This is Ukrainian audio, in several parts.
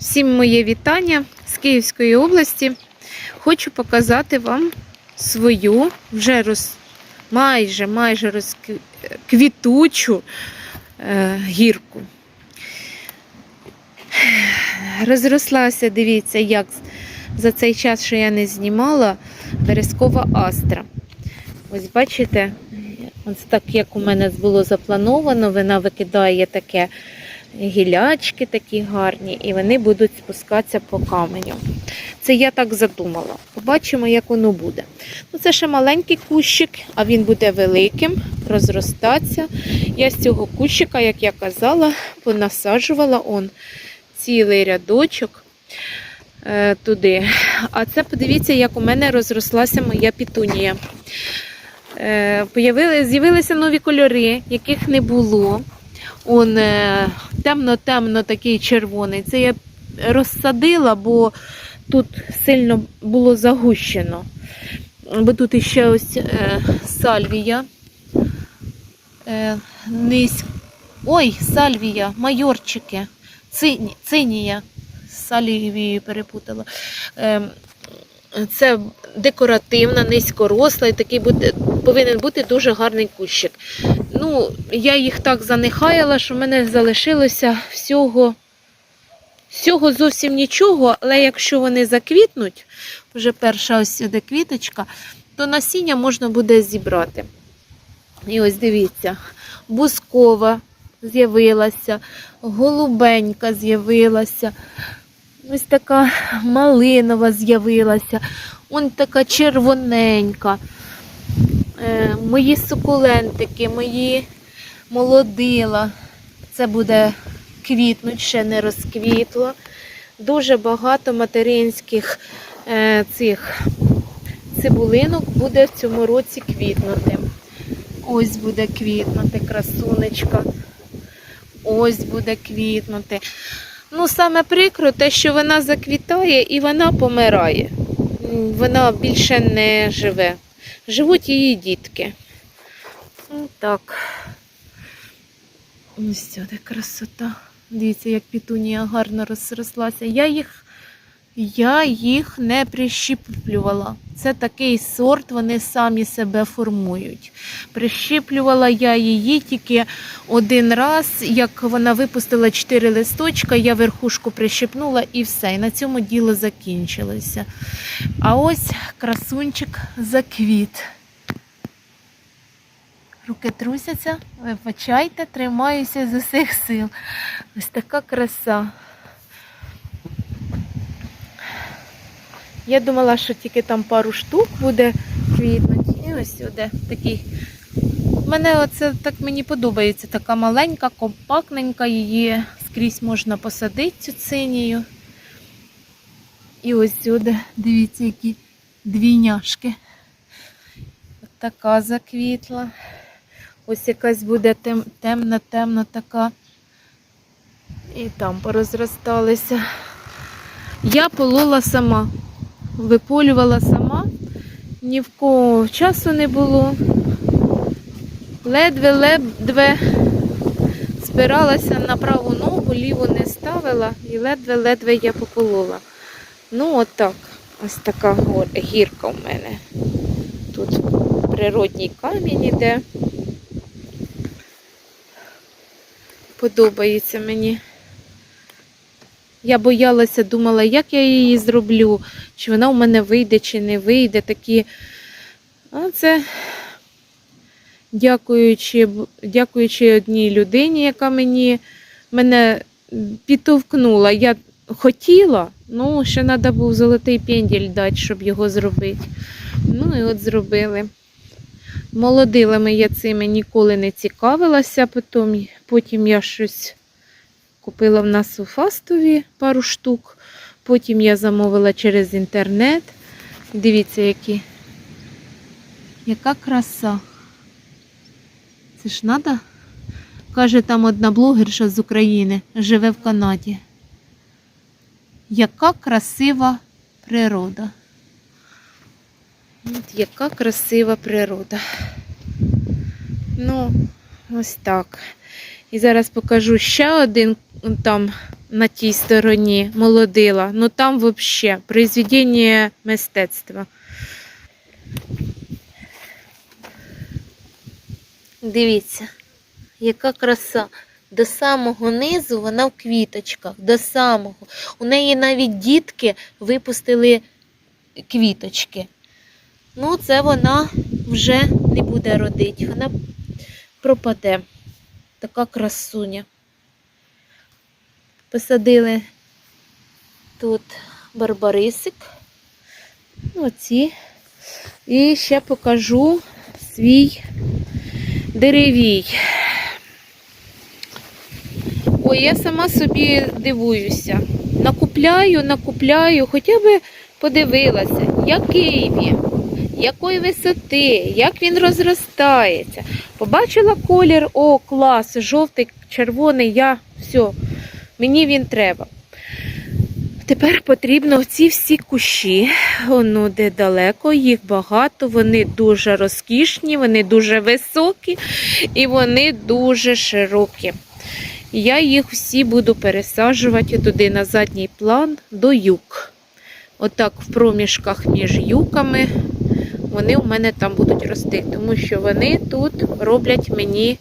Всім моє вітання з Київської області. Хочу показати вам свою вже роз... майже майже розквітучу е, гірку. Розрослася, дивіться, як за цей час, що я не знімала, верескова астра. Ось бачите, ось так як у мене було заплановано, вона викидає таке гілячки такі гарні, і вони будуть спускатися по каменю. Це я так задумала. Побачимо, як воно буде. Ну, Це ще маленький кущик, а він буде великим, розростатися. Я з цього кущика, як я казала, понасаджувала он цілий рядочок е, туди. А це подивіться, як у мене розрослася моя пітунія. Е, З'явилися нові кольори, яких не було. Он е, темно-темно такий червоний. Це я розсадила, бо тут сильно було загущено. Бо тут іще ось е, сальвія. Е, низь... Ой, сальвія, майорчики, цині, цинія. Сальвією перепутала. Е, це декоративна, низькоросла і такий буде, повинен бути дуже гарний кущик. Ну, я їх так занехаяла, що в мене залишилося всього, всього зовсім нічого, але якщо вони заквітнуть, вже перша ось сюди квіточка, то насіння можна буде зібрати. І ось дивіться, бускова з'явилася, голубенька з'явилася. Ось така малинова з'явилася, он така червоненька. Е, мої сукулентики, мої молодила. Це буде квітнуть, ще не розквітло. Дуже багато материнських е, цих цибулинок буде в цьому році квітнути. Ось буде квітнути красунечка. Ось буде квітнути. Ну, саме прикро те, що вона заквітає і вона помирає. Вона більше не живе. Живуть її дітки. Ну, так. Ось ця красота. Дивіться, як пітунія гарно розрослася. Я їх, я їх не прищіплювала. Це такий сорт, вони самі себе формують. Прищіплювала я її тільки один раз, як вона випустила чотири листочка, я верхушку прищепнула і все. І на цьому діло закінчилося. А ось красунчик заквіт. Руки трусяться, вибачайте, тримаюся з усіх сил. Ось така краса. Я думала, що тільки там пару штук буде квітнути. І ось сюди такий. Мене оце так мені подобається. Така маленька, компактненька, її скрізь можна посадити цю цинію. І ось сюди, дивіться, які двійняшки. От така заквітла. Ось якась буде темна, темна така. І там порозросталися. Я полола сама, виполювала сама, ні в кого часу не було. Ледве-ледве спиралася на праву ногу, ліву не ставила і ледве-ледве я пополола. Ну, отак. Ось така гірка в мене. Тут природній камінь іде. Подобається мені. Я боялася, думала, як я її зроблю, чи вона у мене вийде, чи не вийде. Такі. А це дякуючи, дякуючи одній людині, яка мені мене підтовкнула. Я хотіла, ну, ще треба був золотий пенділь дати, щоб його зробити. Ну і от зробили. Молодилами я цими ніколи не цікавилася, потім, потім я щось купила в нас у фастові пару штук. Потім я замовила через інтернет. Дивіться, які. Яка краса. Це ж треба? Каже, там одна блогерша з України живе в Канаді. Яка красива природа. От яка красива природа. Ну, ось так. І зараз покажу ще один там на тій стороні молодила. Ну там взагалі произведення мистецтва. Дивіться, яка краса. До самого низу вона в квіточках, до самого. У неї навіть дітки випустили квіточки. Ну, це вона вже не буде родити, вона пропаде. Така красуня. Посадили тут барбарисик. Оці. І ще покажу свій деревій. Ой, я сама собі дивуюся. Накупляю, накупляю, хоча б подивилася, який він, якої висоти, як він розростається. Побачила колір, о, клас, жовтий, червоний, я все, мені він треба. Тепер потрібно ці всі кущі, воно де далеко, їх багато, вони дуже розкішні, вони дуже високі і вони дуже широкі. Я їх всі буду пересаджувати туди на задній план до юк. Отак в проміжках між юками вони у мене там будуть рости, тому що вони тут роблять мені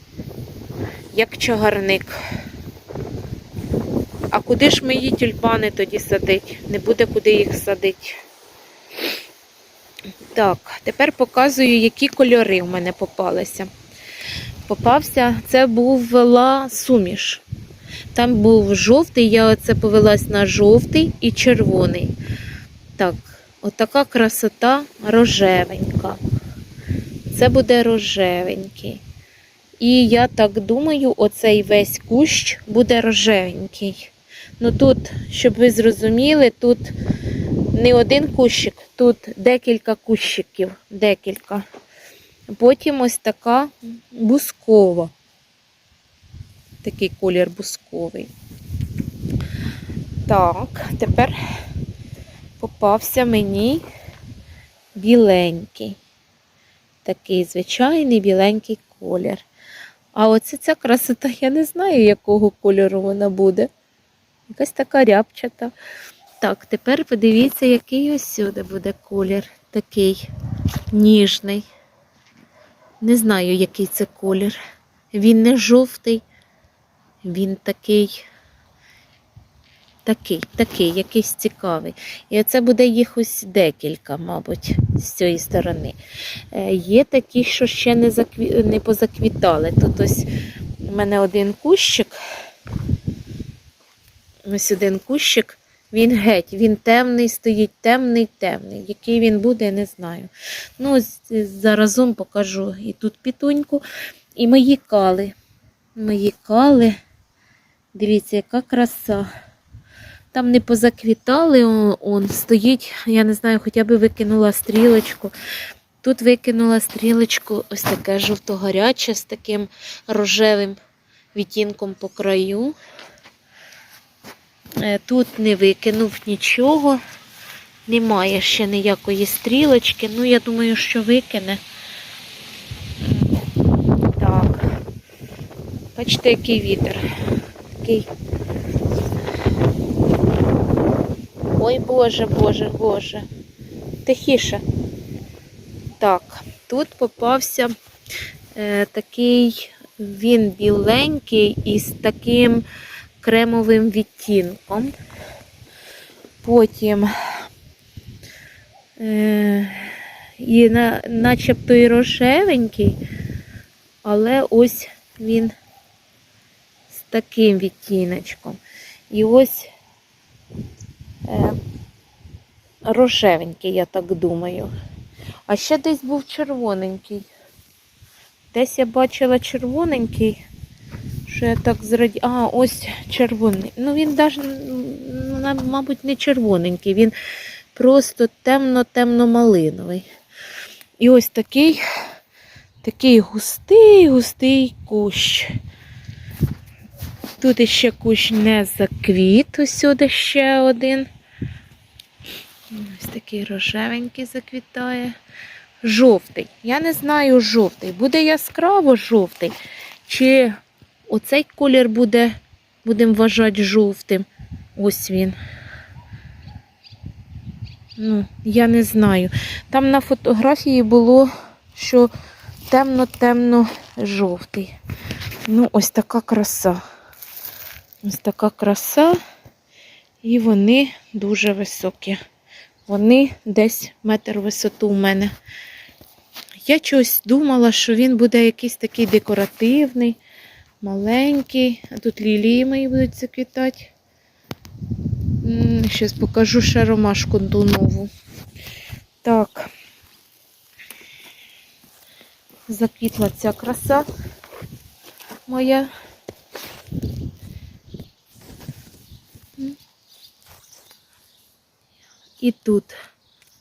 як чагарник. Куди ж мої тюльпани тоді садить? Не буде куди їх садити. Так, тепер показую, які кольори в мене попалися. Попався, це була суміш. Там був жовтий, я оце повелась на жовтий і червоний. Так, отака красота рожевенька. Це буде рожевенький. І я так думаю, оцей весь кущ буде рожевенький. Ну тут, щоб ви зрозуміли, тут не один кущик, тут декілька кущиків, декілька. Потім ось така бускова. Такий колір бусковий. Так, тепер попався мені біленький. Такий звичайний біленький колір. А оце ця красота, я не знаю, якого кольору вона буде. Якась така рябчата. Так, тепер подивіться, який ось сюди буде колір. Такий ніжний. Не знаю, який це колір. Він не жовтий, він такий, такий, такий, якийсь цікавий. І оце буде їх ось декілька, мабуть, з цієї сторони. Е, Є такі, що ще не, закві... не позаквітали. Тут ось у мене один кущик. Ось один кущик. Він геть, він темний, стоїть темний, темний. Який він буде, не знаю. Ну, ось заразом покажу і тут пітуньку, і мої кали. Мої кали. Дивіться, яка краса. Там не позаквітали, он, он стоїть, я не знаю, хоча б викинула стрілочку. Тут викинула стрілочку, ось таке жовто-гаряче з таким рожевим відтінком по краю. Е, Тут не викинув нічого, немає ще ніякої стрілочки. Ну, я думаю, що викине. Так. Бачите, який вітер. Такий. Ой, Боже, Боже, Боже. Тихіше. Так, тут попався е, такий, він біленький із таким кремовим відтінком. Потім е, і на, начебто і рожевенький, але ось він з таким відтіночком. І ось е, рожевенький, я так думаю. А ще десь був червоненький. Десь я бачила червоненький, що я так зраді... А, ось червоний. Ну, він навіть, мабуть, не червоненький, він просто темно-темно-малиновий. І ось такий, такий густий, густий кущ. Тут іще кущ не заквіт, ось сюди ще один. Ось такий рожевенький заквітає. Жовтий. Я не знаю жовтий. Буде яскраво жовтий. Чи оцей колір буде будемо вважати жовтим. Ось він. Ну, я не знаю. Там на фотографії було, що темно-темно жовтий. Ну, ось така краса. Ось така краса. І вони дуже високі. Вони десь метр висоту у мене. Я чогось думала, що він буде якийсь такий декоративний, маленький. А тут лілії мої будуть заквітати. Зараз покажу ще ромашку ту нову. Так. Заквітла ця краса моя. І тут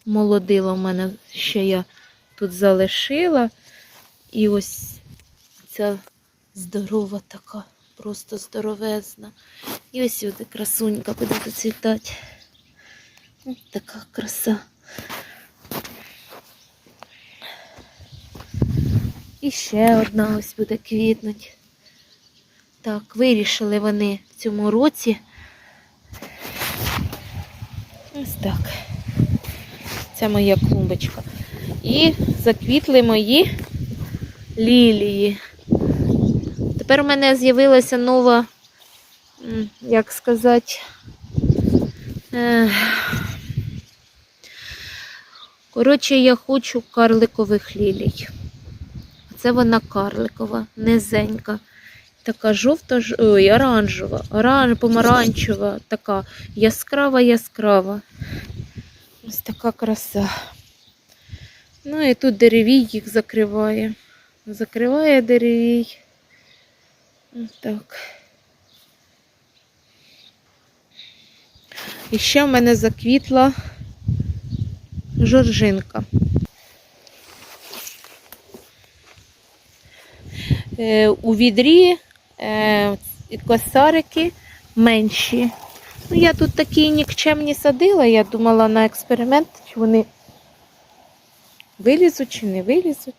молодила в мене ще я тут залишила. І ось ця здорова така, просто здоровезна. І ось сюди красунька буде зацвітати. Ось така краса. І ще одна ось буде квітнуть. Так, вирішили вони в цьому році. Ось так. Це моя клумбочка. І заквітли мої лілії. Тепер у мене з'явилася нова, як сказати, е, коротше, я хочу карликових лілій. Це вона карликова, низенька. Така жовта, ой, оранжева, оранж, помаранчева, така яскрава, яскрава. Ось така краса. Ну і тут деревій їх закриває. Закриває деревій. Так. І ще в мене заквітла жоржинка. Е, у відрі е, косарики менші. Ну, я тут такі нікчемні садила, я думала на експеримент, чи вони вилізуть чи не вилізуть.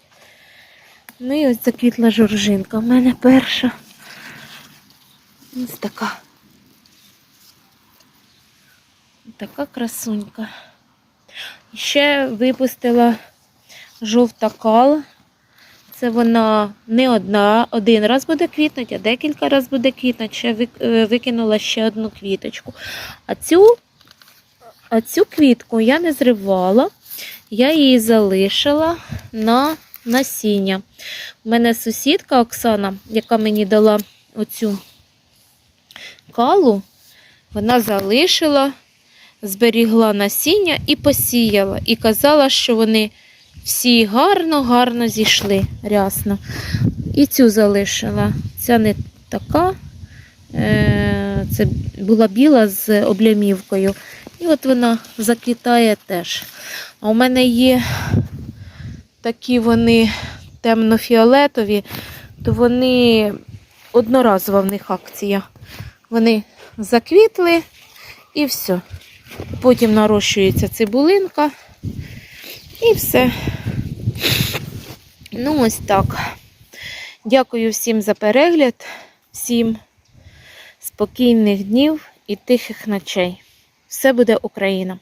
Ну і ось заквітла жоржинка. У мене перша. Ось така. Така красунька. Ще випустила жовта кала. Це вона не одна, один раз буде квітнути, а декілька разів буде квітнути. Ще е, викинула ще одну квіточку. А цю, а цю квітку я не зривала, я її залишила на насіння. У мене сусідка Оксана, яка мені дала оцю калу, вона залишила, зберігла насіння і посіяла. І казала, що вони всі гарно-гарно зійшли рясно. І цю залишила. Ця не така. Е, Це була біла з облямівкою. І от вона заквітає теж. А у мене є такі вони темно-фіолетові, то вони одноразова в них акція. Вони заквітли і все. Потім нарощується цибулинка. І все. Ну, ось так. Дякую всім за перегляд, всім спокійних днів і тихих ночей. Все буде Україна!